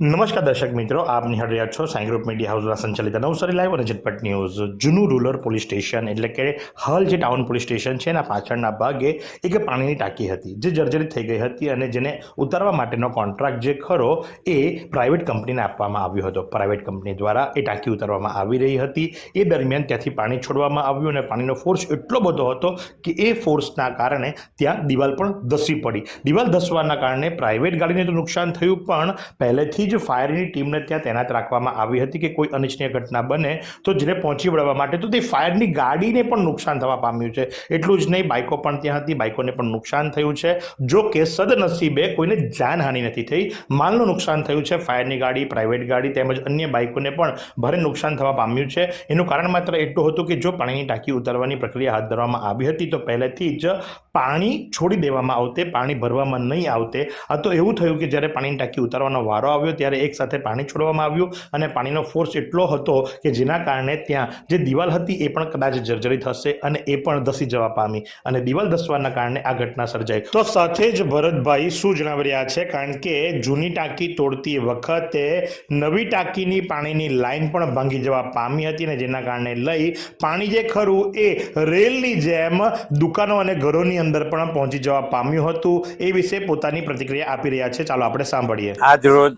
નમસ્કાર દર્શક મિત્રો, આપ નિહાળ રહ્યા છો સાંઈ ગ્રુપ મીડિયા હાઉસ દ્વારા સંચાલિત નવસારી લાઈવ અને ઝટપટ ન્યૂઝ. જૂનું રૂરલ પોલીસ સ્ટેશન એટલે કે હાલ જે ટાઉન પોલીસ સ્ટેશન છે, એના પાછળના ભાગે એક પાણીની ટાંકી હતી, જે જર્જરિત થઈ ગઈ હતી અને જેને ઉતારવા માટેનો કોન્ટ્રાક્ટ જે ખરો એ પ્રાઇવેટ કંપનીને આપવામાં આવ્યો હતો. પ્રાઇવેટ કંપની દ્વારા એ ટાંકી ઉતારવામાં આવી રહી હતી. એ દરમિયાન ત્યાંથી પાણી છોડવામાં આવ્યું અને પાણીનો ફોર્સ એટલો બધો હતો કે એ ફોર્સના કારણે ત્યાં દિવાલ પણ ધસી પડી. દિવાલ ધસવાના કારણે પ્રાઇવેટ ગાડીને તો નુકસાન થયું પણ પહેલેથી જ ફાયરની ટીમને ત્યાં તૈનાત રાખવામાં આવી હતી કે કોઈ અનિચ્છનીય ઘટના બને તો જેને પહોંચી વળવા માટે. તો તે ફાયરની ગાડીને પણ નુકસાન થવા પામ્યું છે. એટલું જ નહીં, બાઇકો પણ ત્યાં હતી, બાઇકોને પણ નુકસાન થયું છે. જો કે સદનસીબે કોઈને જાનહાનિ નથી થઈ. માલનું નુકસાન થયું છે, ફાયરની ગાડી, પ્રાઇવેટ ગાડી તેમજ અન્ય બાઇકોને પણ ભારે નુકસાન થવા પામ્યું છે. એનું કારણ માત્ર એટલું હતું કે જો પાણીની ટાંકી ઉતારવાની પ્રક્રિયા હાથ ધરવામાં આવી હતી તો પહેલેથી જ પાણી છોડી દેવામાં આવતે, પાણી ભરવામાં નહીં આવતે. આ તો એવું થયું કે જ્યારે પાણીની ટાંકી ઉતારવાનો વારો આવ્યો ત્યારે એક સાથે પાણી છોડવામાં આવ્યું અને પાણીનો ફોર્સ એટલો હતો કે જેના કારણે ત્યાં જે દિવાલ હતી એ પણ કદાચ જર્જરિત હશે અને એ પણ ધસી જવા પામી અને દિવાલ ધસવાના કારણે આ ઘટના સર્જાઈ. તો સાથે જ ભરતભાઈ શું જણાવી રહ્યા છે? કારણ કે જૂની ટાંકી તોડતી વખતે નવી ટાંકીની પાણીની લાઈન પણ ભાંગી જવા પામી હતી અને જેના કારણે લઈ પાણી જે ખરું એ રેલની જેમ દુકાનો અને ઘરોની અંદર પણ પહોંચી જવા પામ્યું હતું. એ વિશે પોતાની પ્રતિક્રિયા આપી રહ્યા છે. ચાલો આપણે સાંભળીએ. આજ રોજ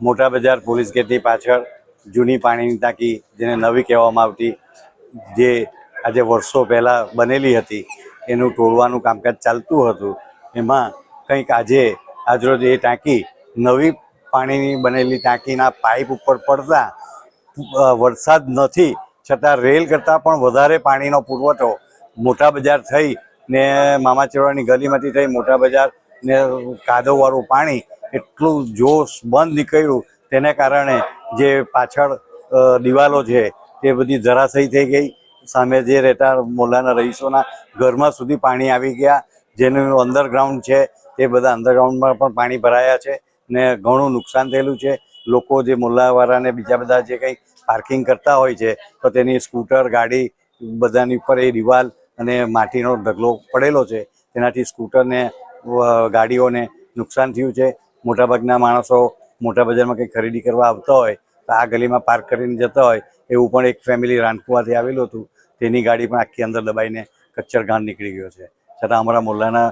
મોટા બજાર પોલીસ ગેટની પાછળ જૂની પાણીની ટાંકી જેને નવી કહેવામાં આવતી, જે આજે વર્ષો પહેલાં બનેલી હતી, એનું તોડવાનું કામકાજ ચાલતું હતું. એમાં કંઈક આજે, આજરોજ એ ટાંકી નવી પાણીની બનેલી ટાંકીના પાઇપ ઉપર પડતા વરસાદ નથી, છતાં રેલ કરતાં પણ વધારે પાણીનો પુરવઠો મોટા બજાર થઈ ને મામાચેવાડની ગલીમાંથી થઈ મોટા બજાર ને કાદવવાળું પાણી એટલું જોશ બંધ નીકળ્યું. તેને કારણે જે પાછળ દિવાલો છે, તે બધી ધરાશયી થઈ ગઈ. સામે જે રહેતા મોલાના રહીશોના ઘરમાં સુધી પાણી આવી ગયા. જેનું અંડરગ્રાઉન્ડ છે, તે બધા અંડરગ્રાઉન્ડમાં પણ પાણી ભરાયા છે ને ઘણું નુકસાન થયેલું છે. લોકો જે મોલ્લાવાળાને બીજા બધા જે કંઈ પાર્કિંગ કરતા હોય છે, તો તેની સ્કૂટર, ગાડી, બધાની ઉપર એ દિવાલ અને માટીનો ઢગલો પડેલો છે. તેનાથી સ્કૂટરને ગાડીઓને નુકસાન થયું છે. મોટાભાગના માણસો મોટા બજારમાં કંઈ ખરીદી કરવા આવતા હોય, તો આ ગલીમાં પાર્ક કરીને જતા હોય, એવું પણ એક ફેમિલી રાનકુવાથી આવેલું હતું. તેની ગાડી પણ આખી અંદર દબાઈને કચ્છર નીકળી ગયો છે. છતાં અમારા મોલ્લાના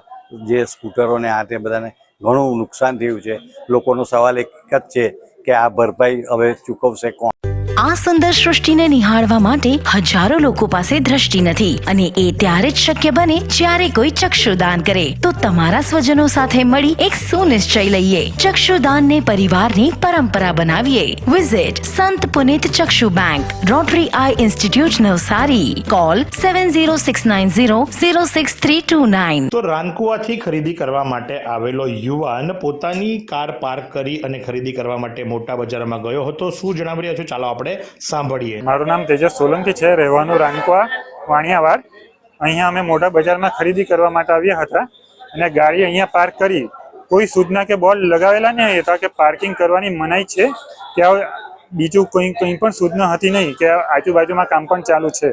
જે સ્કૂટરોને આ તે બધાને ઘણું નુકસાન થયું છે. લોકોનો સવાલ એક જ છે કે આ ભરપાઈ હવે ચૂકવશે કોણ? આ સુંદર સૃષ્ટિને નિહાળવા માટે હજારો લોકો પાસે દ્રષ્ટિ નથી અને એ ત્યારે જ શક્ય બને જ્યારે કોઈ ચક્ષુદાન કરે. તો તમારા સ્વજનો સાથે મળી એક સુનિશ્ચય લઈએ. ચક્ષુદાન ચક્ષુદાનને પરિવારની પરંપરા બનાવીએ. Visit Sant Punit Chakshu bank Rotary eye institute Navsari. Call seven zero six nine zero zero six three two nine તો રાનકુવાથી ખરીદી કરવા માટે આવેલો યુવાન પોતાની કાર પાર્ક કરી અને ખરીદી કરવા માટે મોટા બજારમાં ગયો હતો. શું જણાવી રહ્યા છો? ચાલો આપણે સાંભળીએ. મારું નામ તેજસ સોલંકી છે, રહેવાનું રાનકવા, વાણિયાવાડ. અહીંયા અમે મોટા બજારમાં ખરીદી કરવા માટે આવ્યા હતા અને ગાડી અહીંયા પાર્ક કરી. કોઈ સૂચના કે બોર્ડ લગાવેલા નહીં હતા કે પાર્કિંગ કરવાની મનાઈ છે. ત્યાં બીજું કોઈ, કંઈ પણ સૂચના હતી નહીં કે આજુબાજુમાં કામ પણ ચાલુ છે.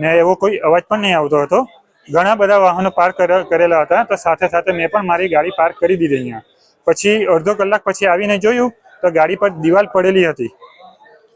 ને એવો કોઈ અવાજ પણ નહીં આવતો હતો. ઘણા બધા વાહનો પાર્ક કરેલા હતા, તો સાથે સાથે મેં પણ મારી ગાડી પાર્ક કરી દીધી અહીંયા. પછી અડધો કલાક પછી આવીને જોયું, તો ગાડી પર દિવાલ પડેલી હતી.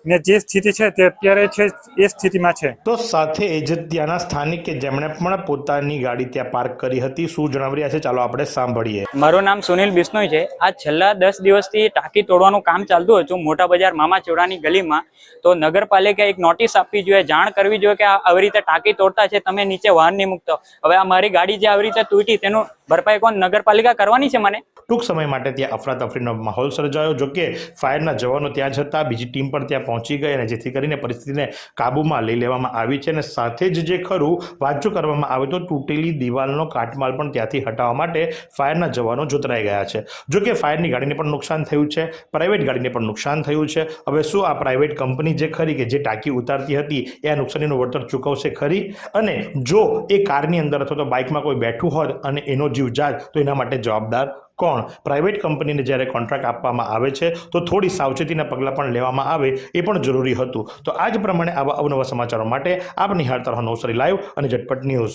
ને જે સ્થિતિ છે તે અત્યારે છે એ સ્થિતિમાં છે. તો સાથે જ ત્યાંના સ્થાનિક કે જેમણે પણ પોતાની ગાડી ત્યાં પાર્ક કરી હતી શું જણાવી રહ્યા છે ચાલો આપણે સાંભળીએ. મારું નામ સુનિલ બિશ્નોઈ છે. આ છેલ્લા દસ દિવસથી ટાંકી તોડવાનું કામ ચાલતું હતું મોટા બજાર મામા ચોડાની ગલીમાં તો નગરપાલિકા એક નોટિસ આપવી જોઈએ જાણ કરવી જોઈએ કે આ આવી રીતે ટાંકી તોડતા છે તમે નીચે વાહન નહીં મૂકતો. હવે આ મારી ગાડી જે આવી રીતે તૂટી તેનું ભરપાઈ કોણ નગરપાલિકા કરવાની છે મને? ટૂંક સમય માટે ત્યાં અફરાતફરીનો માહોલ સર્જાયો, જો કે ફાયરના જવાનો ત્યાં જતા બીજી ટીમ પણ ત્યાં પહોંચી ગઈ અને જેથી કરીને પરિસ્થિતિને કાબૂમાં લઈ લેવામાં આવી છે અને સાથે જ જે ખરું, વાંચું કરવામાં આવે તો તૂટેલી દિવાલનો કાટમાલ પણ ત્યાંથી હટાવવા માટે ફાયરના જવાનો જોતરાઈ ગયા છે. જો કે ફાયરની ગાડીને પણ નુકસાન થયું છે, પ્રાઇવેટ ગાડીને પણ નુકસાન થયું છે. હવે શું આ પ્રાઇવેટ કંપની જે ખરી કે જે ટાંકી ઉતારતી હતી, એ આ નુકસાનીનું વળતર ચૂકવશે ખરી? અને જો એ કારની અંદર અથવા તો બાઇકમાં કોઈ બેઠું હોત અને એનો જીવ જાત તો એના માટે જવાબદાર કોણ? પ્રાઇવેટ કંપનીને જ્યારે કોન્ટ્રાક્ટ આપવામાં આવે છે, તો થોડી સાવચેતીના પગલાં પણ લેવામાં આવે એ પણ જરૂરી હતું. તો આ જ પ્રમાણે આવા અવનવા સમાચારો માટે આપ નિહાળતા રહો નવસારી લાઈવ અને ઝટપટ ન્યૂઝ.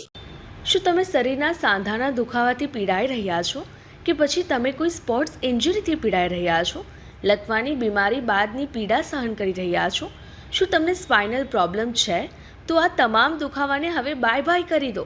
શું તમે શરીરના સાંધાના દુખાવાથી પીડાઈ રહ્યા છો? કે પછી તમે કોઈ સ્પોર્ટ્સ ઇન્જરીથી પીડાઈ રહ્યા છો? લકવાની બીમારી બાદની પીડા સહન કરી રહ્યા છો? શું તમને સ્પાઇનલ પ્રોબ્લેમ છે? તો આ તમામ દુખાવાને હવે બાય બાય કરી દો.